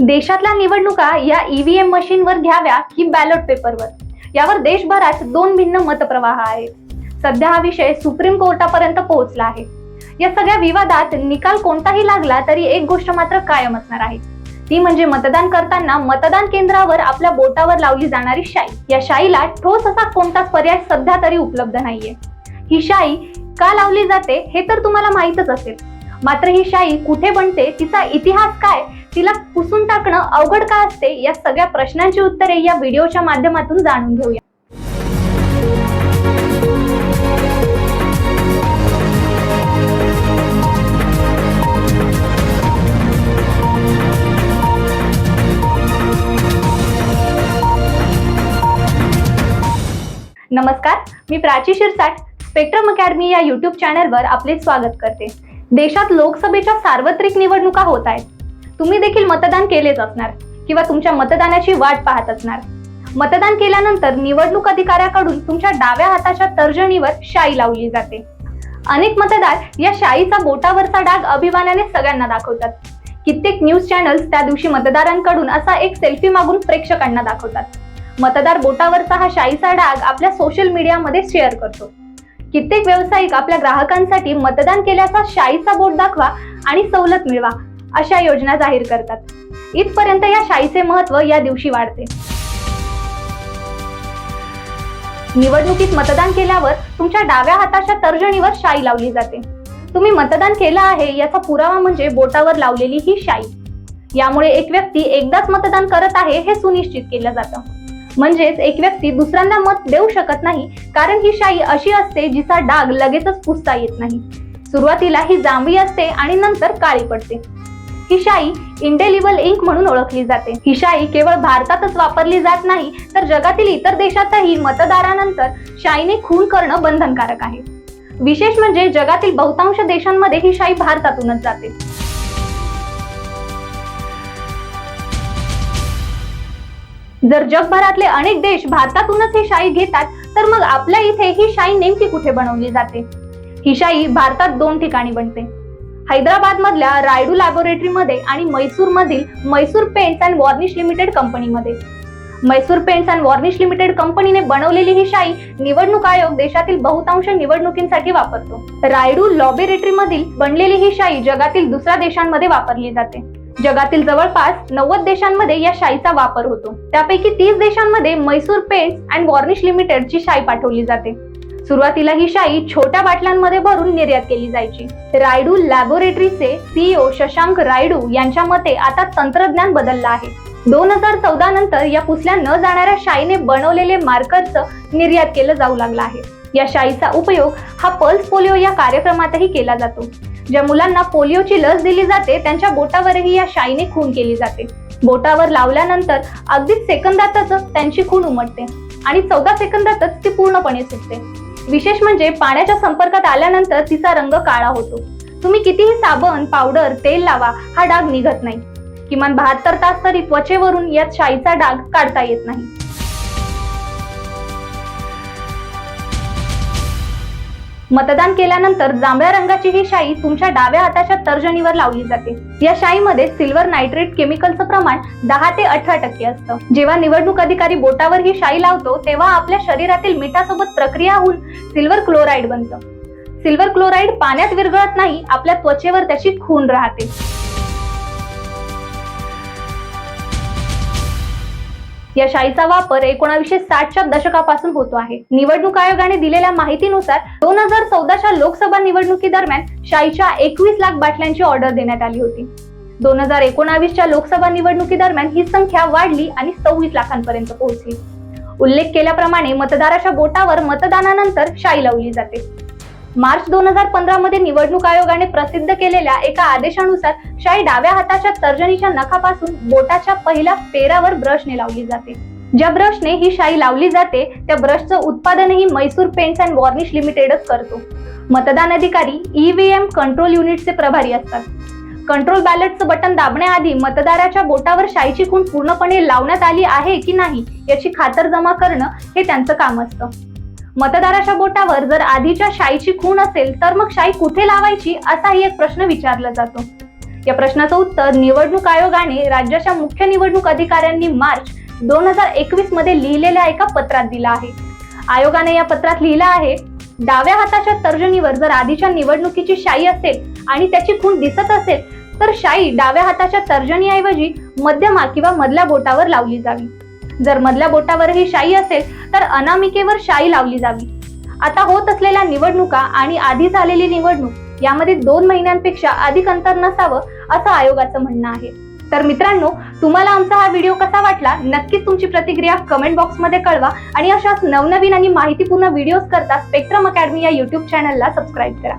देशातल्या निवडणुका या ईव्हीएम मशीनवर घ्याव्या की बॅलट पेपरवर यावर देशभरात दोन भिन्न मतप्रवाह आहेत. सध्या हा विषय सुप्रीम कोर्टापर्यंत पोहोचला आहे. या सगळ्या विवादात निकाल कोणताही लागला तरी एक गोष्ट मात्र कायम असणार आहे. ती म्हणजे मतदान करताना मतदान केंद्रावर आपल्या बोटावर लावली जाणारी शाई. या शाईला ठोस असा कोणताच पर्याय सध्या तरी उपलब्ध नाहीये. ही शाई का लावली जाते हे तर तुम्हाला माहीतच असेल. मात्र ही शाई कुठे बनते तिचा इतिहास काय तिला पुसून टाकणं अवघड का असते या सगळ्या प्रश्नांची उत्तरे या व्हिडिओच्या माध्यमातून जाणून घेऊया. नमस्कार मी प्राची शिरसाट स्पेक्ट्रम अकॅडमी या युट्यूब चॅनलवर आपले स्वागत करते. देशात लोकसभेच्या सार्वत्रिक निवडणुका होत आहेत. तुम्ही देखील मतदान केलेच असणार किंवा तुमच्या मतदानाची वाट पाहत असणार. मतदान केल्यानंतर निवडणूक अधिकाऱ्याकडून तुमच्या डाव्या हाताच्या तर्जनीवर शाई लावली जाते. अनेक मतदार या शाईचा बोटावरचा डाग अभिमानाने सगळ्यांना दाखवतात. कित्येक न्यूज चॅनल्स त्या दिवशी मतदारांकडून असा एक सेल्फी मागून प्रेक्षकांना दाखवतात. मतदार बोटावरचा हा शाईचा डाग आपल्या सोशल मीडियामध्ये शेअर करतो. कित्येक व्यावसायिक आपल्या ग्राहकांसाठी मतदान केल्याचा शाईचा बोट दाखवा आणि सवलत मिळवा अशा योजना जाहीर करतात. इथपर्यंत या शाईचे महत्त्व या दिवशी वाढते. निवडणुकीत मतदान केल्यावर तुमच्या डाव्या हाताच्या तर्जणीवर शाई लावली जाते. तुम्ही मतदान केलं आहे याचा पुरावा म्हणजे बोटावर लावलेली ही शाई. यामुळे एक व्यक्ती एकदाच मतदान करत आहे हे सुनिश्चित केलं जातं. म्हणजेच एक व्यक्ती दुसऱ्यांना मत देऊ शकत नाही कारण ही शाई अशी असते जिचा डाग लगेचच पुसता येत नाही. सुरुवातीला ही जांभळी असते आणि नंतर काळी पडते. ही शाई इंडेलिबल इंक म्हणून ओळखली जाते. ही शाई केवळ भारतातच वापरली जात नाही तर जगातील इतर देशातही मतदारानंतर शाईने खून करणं बंधनकारक आहे. विशेष म्हणजे जगातील बहुतांश देशांमध्ये ही शाई भारतातूनच जाते. जर जगभरातले अनेक देश भारतातूनच ही शाई घेतात तर मग आपल्या इथे ही शाई नेमकी कुठे बनवली जाते? ही शाई भारतात दोन ठिकाणी बनते. हैदराबाद मधल्या रायडू लॅबोरेटरीमध्ये आणि मैसूर मधील Mysore Paints and Varnish Limited कंपनीमध्ये. Mysore Paints and Varnish Limited कंपनीने बनवलेली ही शाई निवडणूक आयोग देशातील बहुतांश निवडणुकींसाठी वापरतो. रायडू लॉबेरेटरी मधील बनलेली ही शाई जगातील दुसऱ्या देशांमध्ये वापरली जाते. जगातील जवळपास नव्वद देशांमध्ये या शाईचा वापर होतो. त्यापैकी तीस देशांमध्ये मैसूर पेंट्स अँड वॉर्निश लिमिटेडची शाई पाठवली जाते. सुरुवातीला ही शाई छोट्या बाटल्यांमध्ये भरून निर्यात केली जायची. रायडू लॅबोरेटरीचे सीईओ शशांक रायडू यांच्या मते आता तंत्रज्ञान बदललं आहे. दोन हजार चौदा नंतर या पुसल्या न जाणाऱ्या शाईने बनवलेले मार्करचं निर्यात केलं जाऊ लागलं आहे. या शाईचा उपयोग हा पल्स पोलिओ या कार्यक्रमातही केला जातो. ज्या मुलांना पोलिओची लस दिली जाते त्यांच्या बोटावरही या शाईने खून केली जाते. बोटावर लावल्यानंतर अगदीच सेकंदातच त्यांची खून उमटते आणि चौदा सेकंदातच ती पूर्णपणे सुटते. विशेष म्हणजे पाण्याच्या संपर्कात आल्यानंतर तिचा रंग काळा होतो. तुम्ही कितीही साबण पावडर तेल लावा हा डाग निघत नाही. किमान बहात्तर तास तरी त्वचेवरून यात शाईचा डाग काढता येत नाही. मतदान केल्यानंतर जांभळ्या रंगाची ही शाई तुमच्या डाव्या हाताच्या तर्जनीवर लावली जाते. या शाईमध्ये सिल्वर नायट्रेट केमिकलचं प्रमाण दहा ते अठरा टक्के असतं. जेव्हा निवडणूक अधिकारी बोटावर ही शाई लावतो तेव्हा आपल्या शरीरातील मिठासोबत प्रक्रिया होऊन सिल्वर क्लोराईड बनतं. सिल्वर क्लोराईड पाण्यात विरघळत नाही आपल्या त्वचेवर त्याची खून राहते. या शाईचा वापर एकोणाशे साठच्या दशकापासून होतो आहे. निवडणूक आयोगाने दिलेल्या माहितीनुसार दोन हजार चौदाच्या लोकसभा निवडणुकीदरम्यान शाईच्या एकवीस लाख बाटल्यांची ऑर्डर देण्यात आली होती. दोन हजार एकोणावीसच्या लोकसभा निवडणुकीदरम्यान ही संख्या वाढली आणि सव्वीस लाखांपर्यंत पोहोचली. उल्लेख केल्याप्रमाणे मतदाराच्या बोटावर मतदानानंतर शाई लावली जाते. मार्च दोन हजार पंधरा मध्ये निवडणूक आयोगाने प्रसिद्ध केलेल्या एका आदेशानुसार शाई डाव्या हाताच्या तर्जनीच्या नखापासून बोटाच्या पहिल्या पेरावर ब्रशने लावली जाते. ज्या ब्रशने ही शाई लावली जाते त्या ब्रशचं उत्पादनही मैसूर पेंट्स अँड वॉर्निश लिमिटेडच करतो. मतदान अधिकारी ईव्हीएम कंट्रोल युनिटचे प्रभारी असतात. कंट्रोल बॅलेटचं बटन दाबण्याआधी मतदाराच्या बोटावर शाईची खूण पूर्णपणे लावण्यात आली आहे की नाही याची खातरजमा करणं हे त्यांचं काम असतं. मतदाराच्या बोटावर जर आधीच्या शाईची खूण असेल तर मग शाई कुठे लावायची असाही एक प्रश्न विचारला जातो. या प्रश्नाचं उत्तर निवडणूक आयोगाने राज्याच्या मुख्य निवडणूक अधिकाऱ्यांनी मार्च दोन हजार एकवीसमध्ये लिहिलेल्या एका पत्रात दिला आहे. आयोगाने या पत्रात लिहिलं आहे डाव्या हाताच्या तर्जनीवर जर आधीच्या निवडणुकीची शाई असेल आणि त्याची खूण दिसत असेल तर शाई डाव्या हाताच्या तर्जनीऐवजी मध्यमा किंवा मधल्या बोटावर लावली जावी. जर मधल्या बोटावर ही शाई असेल तर अनामिकेवर शाई लावली जावी. आता होत असलेल्या निवडणुका आणि आधी झालेली निवडणूक यामध्ये दोन महिन्यांपेक्षा अधिक अंतर नसावं असं आयोगाचं म्हणणं आहे. तर मित्रांनो तुम्हाला आमचा हा व्हिडिओ कसा वाटला? नक्कीच तुमची प्रतिक्रिया कमेंट बॉक्समध्ये कळवा आणि अशाच नवनवीन आणि माहितीपूर्ण व्हिडिओज करता स्पेक्ट्रम अकॅडमी या युट्यूब चॅनलला सबस्क्राईब करा.